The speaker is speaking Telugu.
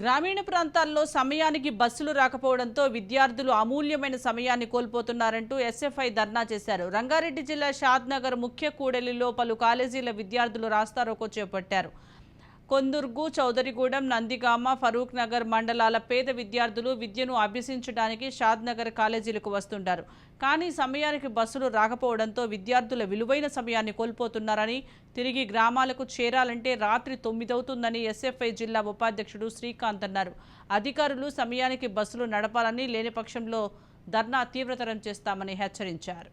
గ్రామీణ ప్రాంతాల్లో సమయానికి బస్సులు రాకపోవడంతో విద్యార్థులు అమూల్యమైన సమయాన్ని కోల్పోతున్నారంటూ ఎస్ఎఫ్ఐ ధర్నా చేశారు. రంగారెడ్డి జిల్లా షాద్నగర్ ముఖ్య కూడలిలో పలు కాలేజీల విద్యార్థులు రాస్తారోకో చేపట్టారు. కొందుర్గు చౌదరిగూడెం నందిగామ ఫరూక్ నగర్ మండలాల పేద విద్యార్థులు విద్యను అభ్యసించడానికి షాద్ నగర్ కాలేజీలకు వస్తుంటారు. కానీ సమయానికి బస్సులు రాకపోవడంతో విద్యార్థుల విలువైన సమయాన్ని కోల్పోతున్నారని తిరిగి గ్రామాలకు చేరాలంటే రాత్రి తొమ్మిదవుతుందని ఎస్ఎఫ్ఐ జిల్లా ఉపాధ్యక్షుడు శ్రీకాంత్ అన్నారు. అధికారులు సమయానికి బస్సులు నడపాలని లేని పక్షంలో ధర్నా తీవ్రతరం చేస్తామని హెచ్చరించారు.